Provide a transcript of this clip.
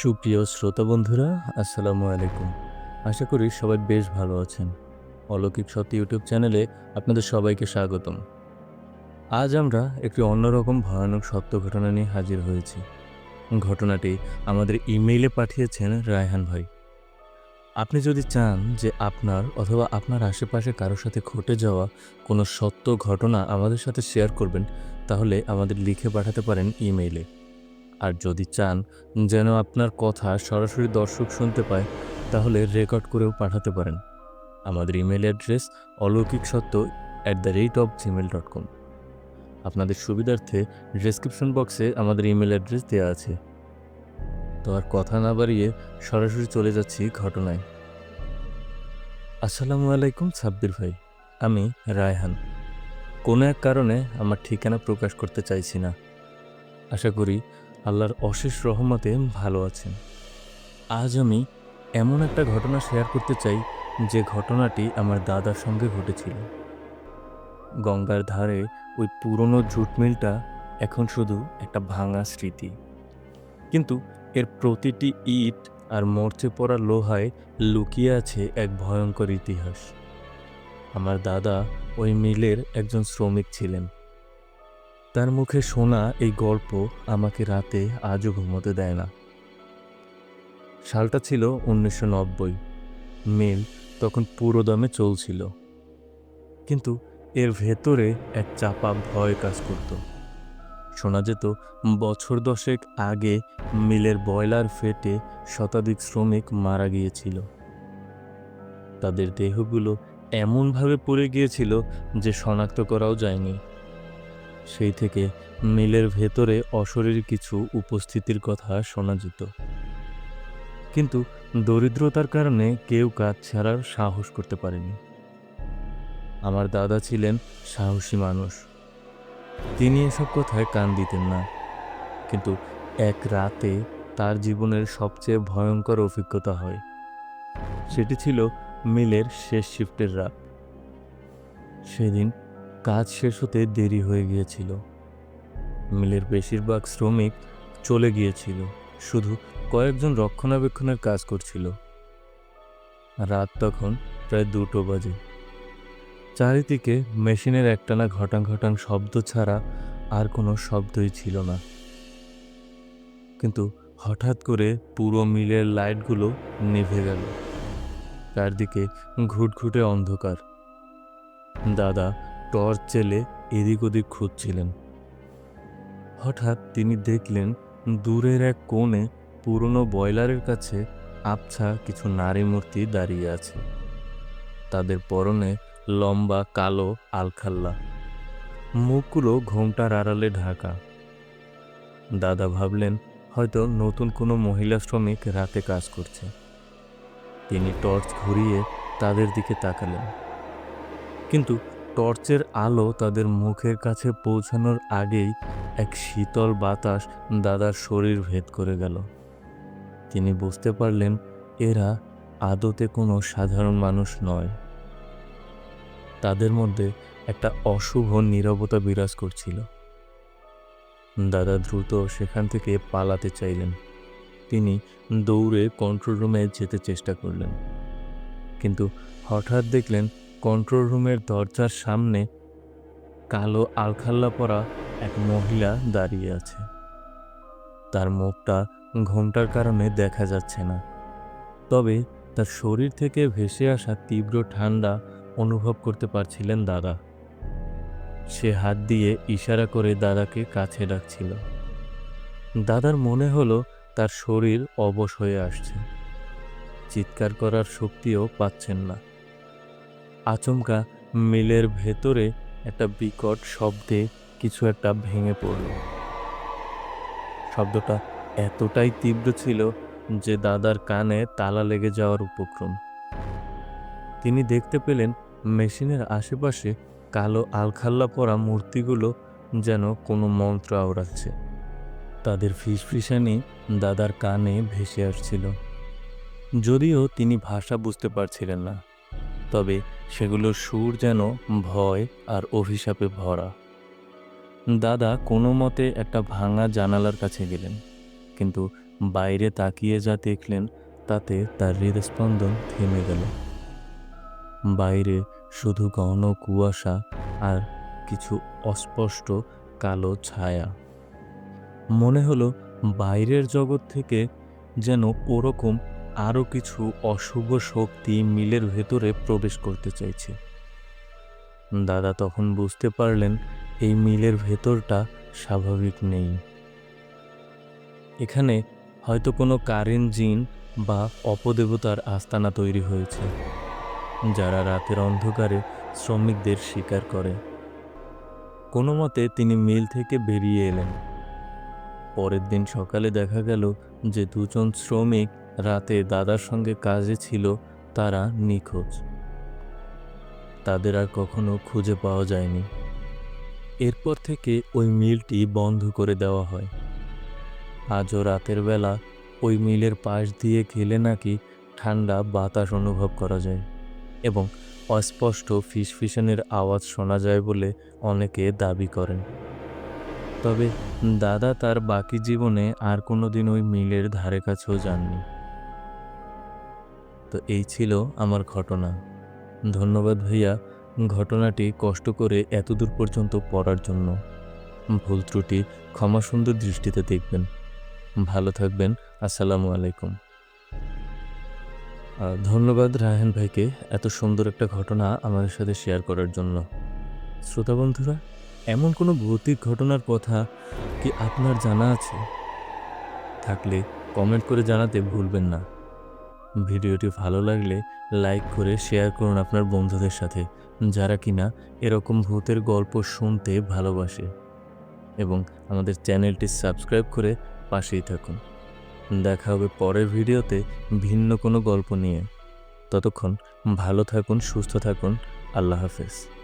সুপ্রিয় শ্রোতা বন্ধুরা, আসসালামু আলাইকুম। আশা করি সবাই বেশ ভালো আছেন। অলৌকিক সত্য ইউটিউব চ্যানেলে আপনাদের সবাইকে স্বাগতম। আজ আমরা একটি অন্যরকম ভয়ানক সত্য ঘটনা নিয়ে হাজির হয়েছি। ঘটনাটি আমাদের ইমেইলে পাঠিয়েছেন রায়হান ভাই। আপনি যদি চান যে আপনার অথবা আপনার আশেপাশে কারোর সাথে ঘটে যাওয়া কোনো সত্য ঘটনা আমাদের সাথে শেয়ার করবেন, তাহলে আমাদের লিখে পাঠাতে পারেন ইমেইলে। আর যদি চান যেন আপনার কথা সরাসরি দর্শক শুনতে পায়, তাহলে রেকর্ড করেও পাঠাতে পারেন। আমাদের ইমেল অ্যাড্রেস অলৌকিক সত্য at the rate of Gmail dot com আপনাদের সুবিধার্থে ডেসক্রিপশন বক্সে আমাদের ইমেল অ্যাড্রেস দেওয়া আছে। তো আর কথা না বাড়িয়ে সরাসরি চলে যাচ্ছি ঘটনায়। আসসালামু আলাইকুম সাব্বির ভাই, আমি রায়হান। কোনো এক কারণে আমার ঠিকানা প্রকাশ করতে চাইছি না। আশা করি আল্লাহর অশেষ রহমতে ভালো আছেন। আজ আমি এমন একটা ঘটনা শেয়ার করতে চাই, যে ঘটনাটি আমার দাদার সঙ্গে ঘটেছিল। গঙ্গার ধারে ওই পুরনো জুট মিলটা এখন শুধু একটা ভাঙা স্মৃতি। কিন্তু এর প্রতিটি ইট আর মরচে পড়া লোহায় লুকিয়ে আছে এক ভয়ঙ্কর ইতিহাস। আমার দাদা ওই মিলের একজন শ্রমিক ছিলেন। তার মুখে শোনা এই গল্প আমাকে রাতে আজও ঘুমোতে দেয় না। সালটা ছিল উনিশশো নব্বই। মিল তখন পুরোদমে চলছিল। কিন্তু এর ভেতরে এক চাপা ভয় কাজ করত। শোনা যেত বছর দশেক আগে মিলের বয়লার ফেটে শতাধিক শ্রমিক মারা গিয়েছিল। তাদের দেহগুলো এমনভাবে পড়ে গিয়েছিল যে শনাক্ত করাও যায়নি। সেই থেকে মিলের ভেতরে অশরীর কিছু উপস্থিতির কথা শোনা যেত। কিন্তু দরিদ্রতার কারণে কেউ কাজ ছাড়ার সাহস করতে পারেনি। আমার দাদা ছিলেন সাহসী মানুষ। তিনি এসব কথায় কান দিতেন না। কিন্তু এক রাতে তার জীবনের সবচেয়ে ভয়ঙ্কর অভিজ্ঞতা হয়। সেটি ছিল মিলের শেষ শিফটের রাত। সেদিন কাজ শেষ হতে দেরি হয়ে গিয়েছিল। মিলের বেশিরভাগ শ্রমিক চলে গিয়েছিল, শুধু কয়েকজন রক্ষণাবেক্ষণের কাজ করছিল। রাত তখন প্রায় দুটো বাজে। চারিদিকে মেশিনের একটানা ঘটাং ঘটাং শব্দ ছাড়া আর কোনো শব্দই ছিল না। কিন্তু হঠাৎ করে পুরো মিলের লাইটগুলো নিভে গেল। চারদিকে ঘুটঘুটে অন্ধকার। দাদা টর্চ জেলে এদিক ওদিক খুঁজছিলেন। হঠাৎ তিনি দেখলেন দূরের এক কোণে পুরনো বয়লারের কাছে আবছা কিছু নারী মূর্তি দাঁড়িয়ে আছে। তাদের পরনে লম্বা, কালো আলখাল্লা। মুখগুলো ঘোমটার আড়ালে ঢাকা। দাদা ভাবলেন, হয়তো নতুন কোনো মহিলা শ্রমিক রাতে কাজ করছে। তিনি টর্চ ঘুরিয়ে তাদের দিকে তাকালেন। কিন্তু টর্চের আলো তাদের মুখের কাছে পৌঁছানোর আগেই এক শীতল বাতাস দাদার শরীর ভেদ করে গেল। তিনি বুঝতে পারলেন, এরা আদতে কোনো সাধারণ মানুষ নয়। তাদের মধ্যে একটা অশুভ নীরবতা বিরাজ করছিল। দাদা দ্রুত সেখান থেকে পালাতে চাইলেন। তিনি দৌড়ে কন্ট্রোল রুমে যেতে চেষ্টা করলেন। কিন্তু হঠাৎ দেখলেন কন্ট্রোল রুমের দরজার সামনে কালো আলখাল্লা পরা এক মহিলা দাঁড়িয়ে আছে। তার মুখটা ঘোমটার কারণে দেখা যাচ্ছে না। তবে তার শরীর থেকে ভেসে আসা তীব্র ঠান্ডা অনুভব করতে পারছিলেন দাদা। সে হাত দিয়ে ইশারা করে দাদাকে কাছে ডাকছিল। দাদার মনে হলো তার শরীর অবশ হয়ে আসছে। চিৎকার করার শক্তিও পাচ্ছেন না। আচমকা মিলের ভেতরে একটা বিকট শব্দে কিছু একটা ভেঙে পড়ল। শব্দটা এতটাই তীব্র ছিল যে দাদার কানে তালা লেগে যাওয়ার উপক্রম। তিনি দেখতে পেলেন মেশিনের আশেপাশে কালো আলখাল্লা পরা মূর্তিগুলো যেন কোনো মন্ত্র আওড়াচ্ছে। তাদের ফিসফিসানি দাদার কানে ভেসে আসছিল। যদিও তিনি ভাষা বুঝতে পারছিলেন না। তবে সেগুলোর সুর যেন ভয় আর অভিশাপে ভরা। দাদা কোনো মতে একটা ভাঙা জানালার কাছে গেলেন, কিন্তু বাইরে তাকিয়ে যা দেখলেন, তাতে তার হৃদস্পন্দন থেমে গেল। বাইরে শুধু ঘন কুয়াশা আর কিছু অস্পষ্ট কালো ছায়া। মনে হলো বাইরের জগৎ থেকে যেন ওরকম আরও কিছু অশুভ শক্তি মিলের ভেতরে প্রবেশ করতে চাইছে। দাদা তখন বুঝতে পারলেন এই মিলের ভেতরটা স্বাভাবিক নেই। এখানে হয়তো কোনো কারেন্ট জিন বা অপদেবতার আস্তানা তৈরি হয়েছে, যারা রাতের অন্ধকারে শ্রমিকদের শিকার করে। কোনো মতে তিনি মিল থেকে বেরিয়ে এলেন। পরের দিন সকালে দেখা গেল যে দুজন শ্রমিক রাতে দাদার সঙ্গে কাজে ছিল তারা নিখোঁজ। তাদের আর কখনো খুঁজে পাওয়া যায়নি। এরপর থেকে ওই মিলটি বন্ধ করে দেওয়া হয়। আজও রাতের বেলা ওই মিলের পাশ দিয়ে গেলে নাকি ঠান্ডা বাতাস অনুভব করা যায় এবং অস্পষ্ট ফিসফিসানের আওয়াজ শোনা যায় বলে অনেকে দাবি করেন। তবে দাদা তার বাকি জীবনে আর কোনো দিন ওই মিলের ধারে কাছেও যাননি। তো এই ছিল আমার ঘটনা। ধন্যবাদ ভাইয়া ঘটনাটি কষ্ট করে এতদূর পর্যন্ত পড়ার জন্য। ভুল ত্রুটি, ক্ষমা সুন্দর দৃষ্টিতে দেখবেন। ভালো থাকবেন, আসসালামু আলাইকুম। ধন্যবাদ রায়হান ভাইকে এত সুন্দর একটা ঘটনা আমাদের সাথে শেয়ার করার জন্য। শ্রোতা বন্ধুরা, এমন কোনো ভৌতিক ঘটনার কথা কি আপনার জানা আছে? থাকলে কমেন্ট করে জানাতে ভুলবেন না। ভিডিওটি ভালো লাগলে লাইক করে শেয়ার করুন আপনার বন্ধুদের সাথে, যারা কিনা এরকম ভূতের গল্প শুনতে ভালোবাসে। এবং আমাদের চ্যানেলটি সাবস্ক্রাইব করে পাশেই থাকুন। দেখা হবে পরের ভিডিওতে ভিন্ন কোনো গল্প নিয়ে। ততক্ষণ ভালো থাকুন, সুস্থ থাকুন, আল্লাহ হাফেজ।